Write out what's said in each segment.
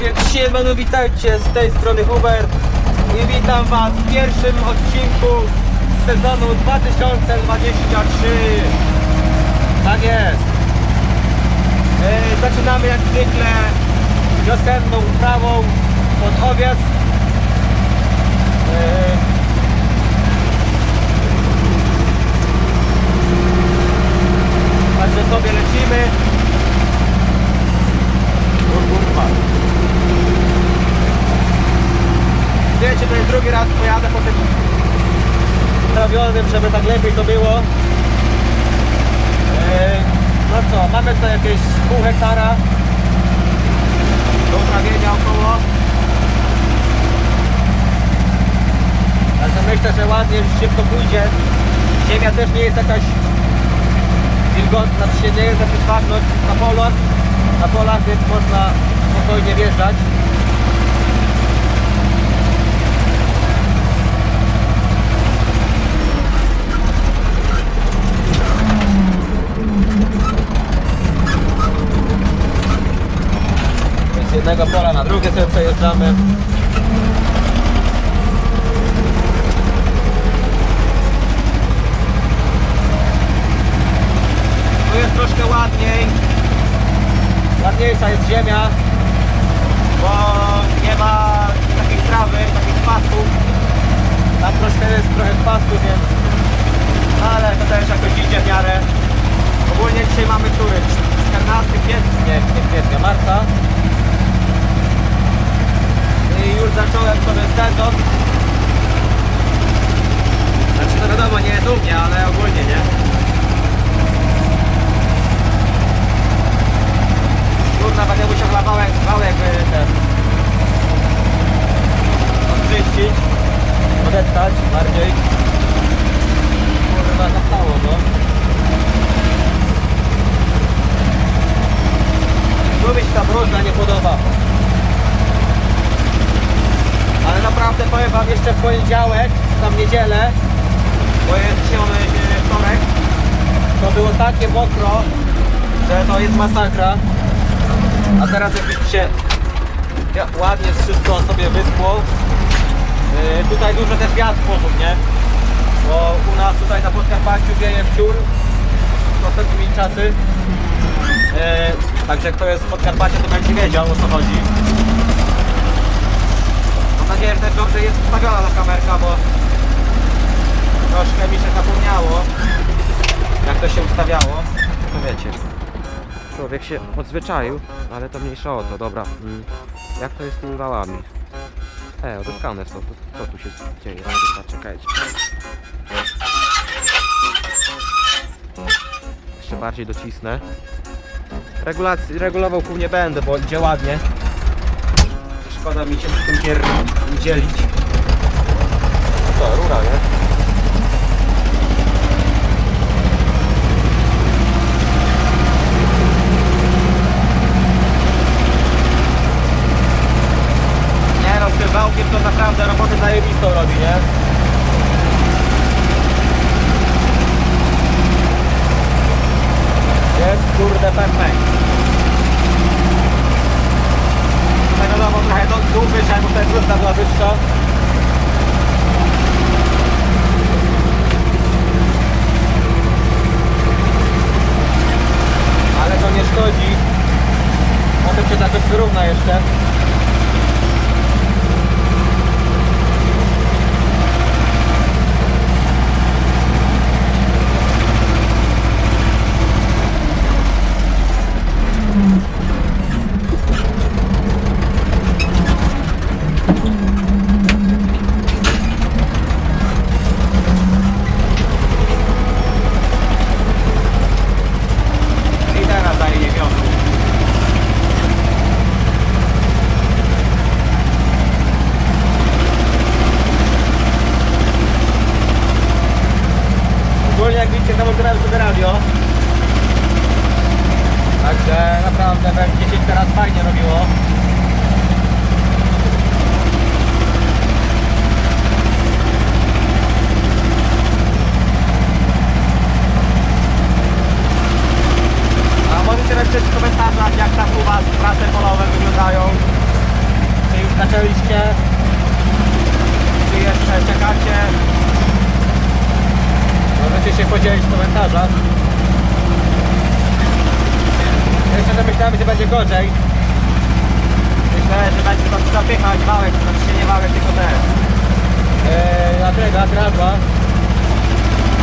więc siemano, witajcie z tej strony Hubert i witam Was w pierwszym odcinku sezonu 2023 Tak jest. E, Zaczynamy jak zwykle wiosenną uprawą pod owias e, Także sobie lecimy O kurwa. Wiecie, to jest drugi raz pojadę po tym trawionym, żeby tak lepiej to było. Eee, No co, mamy tutaj jakieś pół hektara do uprawienia około. Także myślę, że ładnie, szybko pójdzie. Ziemia też nie jest jakaś wilgotna, znaczy się nie jest jakaś ważność na polach, na polach, więc można spokojnie wjeżdżać. Z jednego drugie sobie przejeżdżamy. Tu jest troszkę ładniej. Ładniejsza jest ziemia, bo nie ma takiej trawy, takich pasków. Tam troszkę jest trochę pasku, więc... Ale to też jakoś idzie w miarę. Ogólnie dzisiaj mamy który? 14 kwietnia, nie kwietnia, marca. Już zacząłem sobie sezon. Znaczy to wiadomo, nie jest u mnie, ale ogólnie nie. Kurna, będę musiał chyba wałek, wałek y, ten odczyścić, odeptać bardziej. Kurwa, zastało no. Tu mi się ta brudna nie podoba. Ale naprawdę powiem wam jeszcze w poniedziałek, tam niedzielę, bo jest dzisiaj mamy wtorek, to było takie mokro, że to jest masakra. A teraz jak widzicie, ładnie wszystko sobie wyschło. Yy, tutaj dużo też wiatr poszedł, nie? Bo u nas tutaj na Podkarpaciu wieje wciur ostatnimi czasy. Yy, także kto jest z Podkarpacia, to będzie wiedział o co chodzi. Nadzieję, że dobrze jest ustawiona ta kamerka, bo troszkę mi się zapomniało, jak to się ustawiało. To wiecie. Człowiek się odzwyczaił, ale to mniejsza o to, dobra. Mm. Jak to jest z tymi wałami? E, odeskane to co tu się dzieje? Chyba, czekajcie. Jeszcze bardziej docisnę. Regulacji, regulował kół nie będę, bo idzie ładnie. Szkoda mi się z tym pier... dzielić. To, rura, nie? Nie no, z tym wałkiem to naprawdę robotę zajebistą robi, nie? Jest kurde perfekt. Wiadomo trochę do dół wyżej, bo tutaj brudna była wyższa. Ale to nie szkodzi. Potem się jakoś wyrówna jeszcze. Naprawdę BM10 teraz fajnie robiło. A możecie napisać w komentarzach jak tam u Was prace polowe wyglądają. Czy już zaczęliście? Czy jeszcze czekacie? Możecie się podzielić w komentarzach że myślałem, że będzie gorzej. Myślałem, że będzie tam zapychać wałek, to znaczy się nie wałek, tylko ten. Eee, agregat, radła.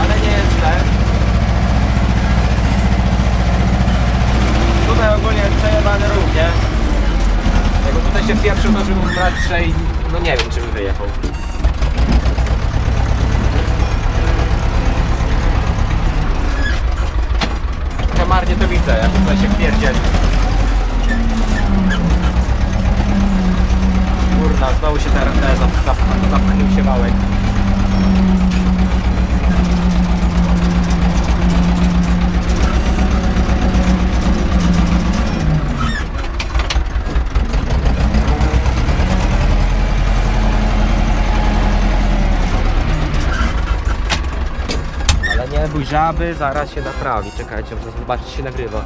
Ale nie jest źle. Tutaj ogólnie jest przejebany nie? Jakby tutaj się wpieprzył, to bym raczej, no nie wiem, czy bym wyjechał. Ja marnie to widzę, jak tutaj się wpierdzieli. Kurna, znowu się teraz teraz zap, zap, zapchnął się wałek. Bój żaby, zaraz się naprawi. Czekajcie, muszę zobaczyć, czy się nagrywa.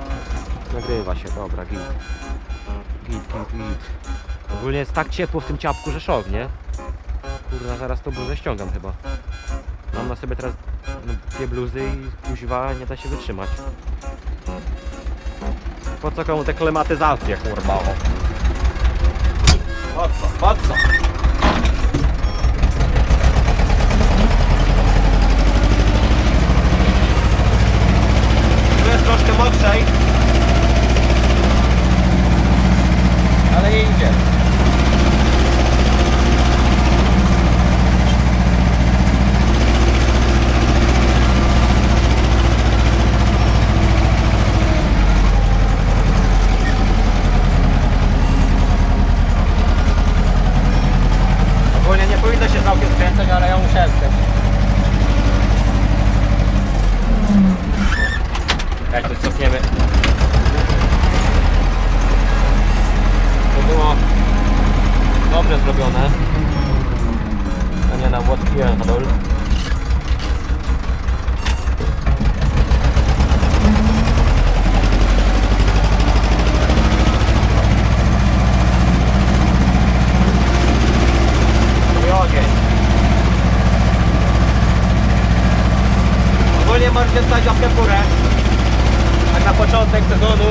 Nagrywa się, dobra, git. Git, git, git. Ogólnie jest tak ciepło w tym ciapku, szok, nie? Kurwa, zaraz to bluzę ściągam chyba. Mam na sobie teraz dwie bluzy i kuźwa nie da się wytrzymać. Po co komu te klimatyzacje, kurwa? o? Po co? Po co? Tu jest troszkę mokrzej. Ale nie idzie. Ogólnie nie powinno się całkiem skręcać, skręcić. Jak to cofniemy. To było dobrze zrobione. A nie na łatwiej model. I ogień. Ogólnie możecie stać łapkę w górę. Tak na początek sezonu.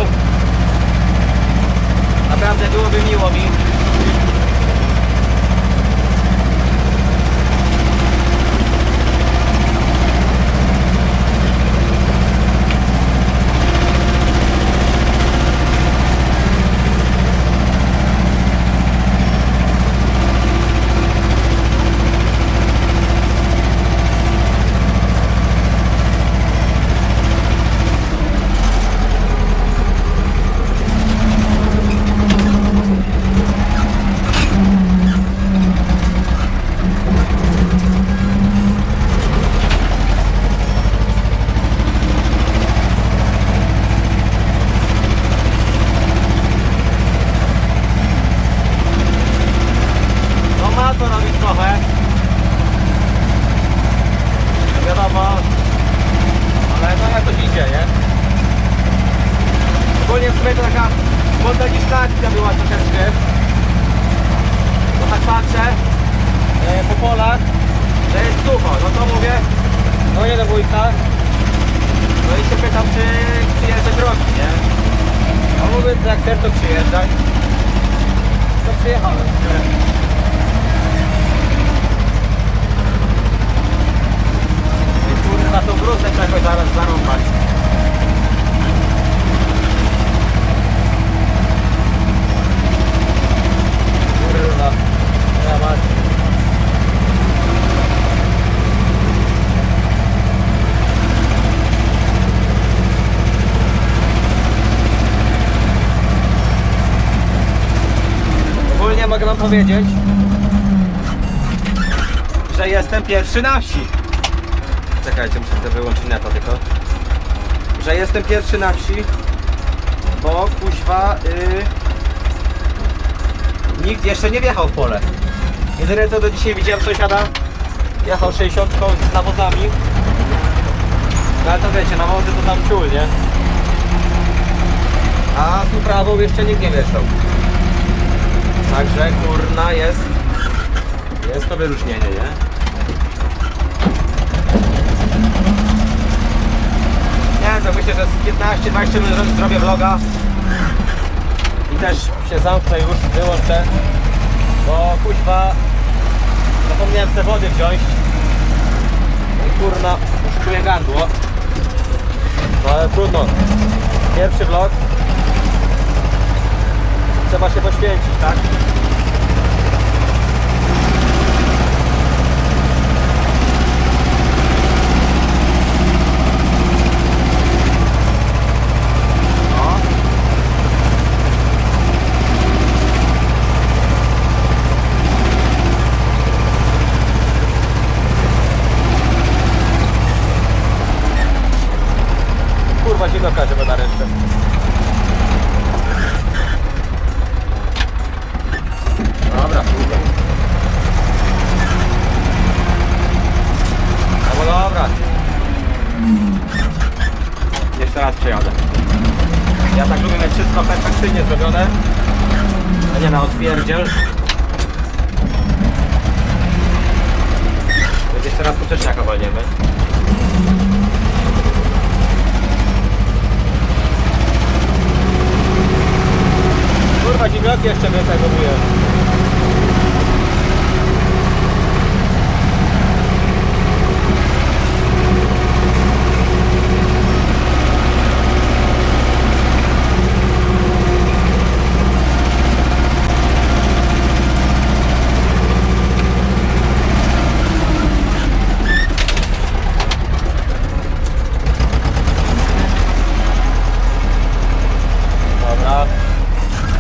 Naprawdę byłoby miło mi. No ma to robić trochę. Wiadomo. Ale no jak to idzie, nie? Ogólnie w sumie to taka spontaniczna akcja była troszeczkę. Bo tak patrzę e, po polach, że jest sucho. No to mówię, no nie do wujka. No i się pytam, czy przyjeżdżać drogi, nie? No mówię, że jak chcesz to przyjeżdżaj. To przyjechałem. I kurwa bruzę trzeba jakoś zaraz zarąbać. Kurwa. Ja mać. Ogólnie mogę wam powiedzieć, że jestem pierwszy na wsi. Czekajcie, muszę sobie wyłączyć neta tylko. Że jestem pierwszy na wsi, bo kuźwa y, nikt jeszcze nie wjechał w pole. Jedyne co do dzisiaj widziałem sąsiada, jechał 60 z nawozami. No ale to wiecie, nawozy to tam ciul, nie? A z uprawą jeszcze nikt nie wjeżdżał. Także kurna jest, jest to wyróżnienie, nie? tak myślę, że z 15-20 minut zro- zrobię vloga i też się zamknę już, wyłączę, bo kuźwa zapomniałem sobie wody wziąć i kurna, już czuję gardło. No ale trudno. Pierwszy vlog. Trzeba się poświęcić, tak? No. Kurwa zimno każe na ręce. Dobra, kurwa. No bo dobra. Jeszcze raz przejadę. Ja tak lubię mieć wszystko perfekcyjnie zrobione. A nie na odpierdziel. Więc jeszcze raz poczeczniaka walniemy. Kurwa, dziwioki jeszcze mnie tego mówię. Dobra.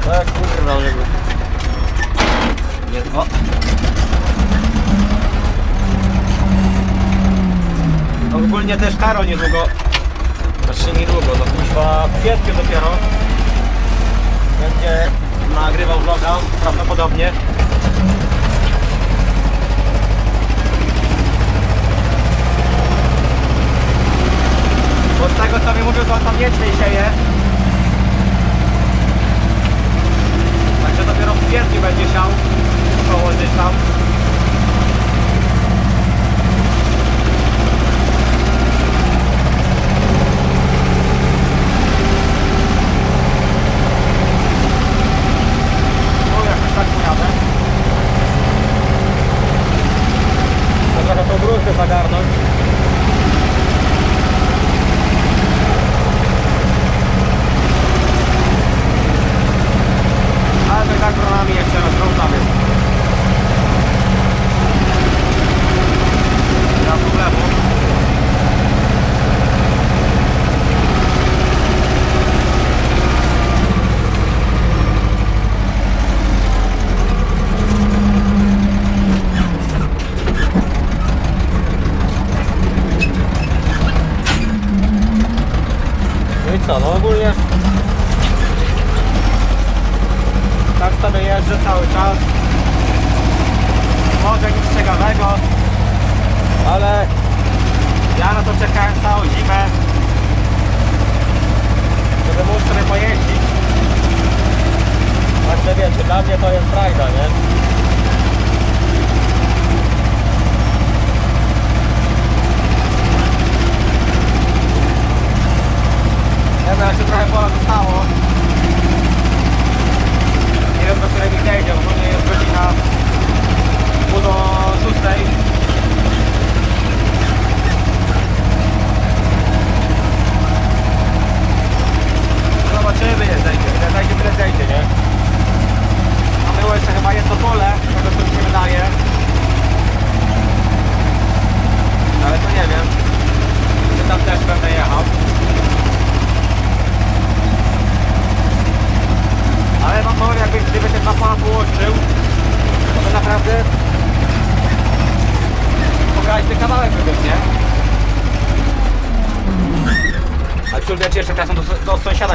Tak, kurwa, żeby... Nie, o. No ogólnie też Karo niedługo, znaczy niedługo, no kwietniu dopiero będzie nagrywał vloga, prawdopodobnie. Bo z tego co mi mówił, to on tam jęczmień sieje. Także dopiero w kwietniu będzie siał koło tam.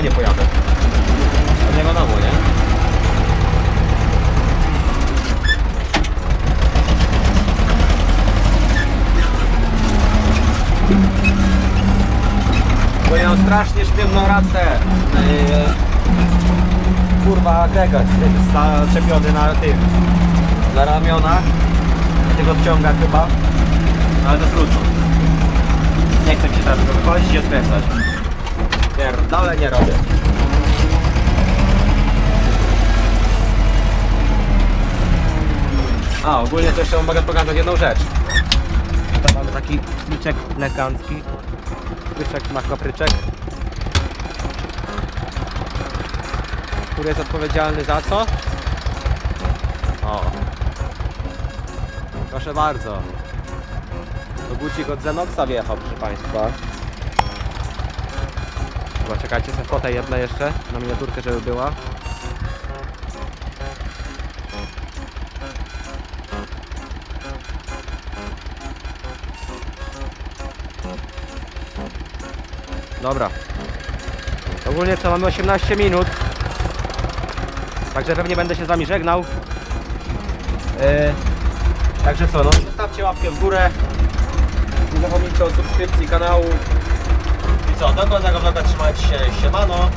Nie pojadę. To nie wiadomo, nie? Bo ja strasznie sztywną ratę. Yy, kurwa agregat zaczepiony na tym na ramionach tego odciąga chyba ale to trudno nie chcę się teraz wychodzić i odkręcać Pierdolę nie robię. A, ogólnie to jeszcze mogę pokazać jedną rzecz. Tutaj mamy taki smyczek elegancki. Pryczek ma kapryczek. Który jest odpowiedzialny za co? O. Proszę bardzo. To gucik od Zenoxa wjechał, proszę Państwa. Chyba czekajcie, sobie fotę jedną jeszcze na miniaturkę, żeby była. Dobra. Ogólnie co, mamy 18 minut. Także pewnie będę się z Wami żegnał. Yy, także co, no zostawcie łapkę w górę. Nie zapomnijcie o subskrypcji kanału. Co, do końca vloga trzymajcie się, siemano.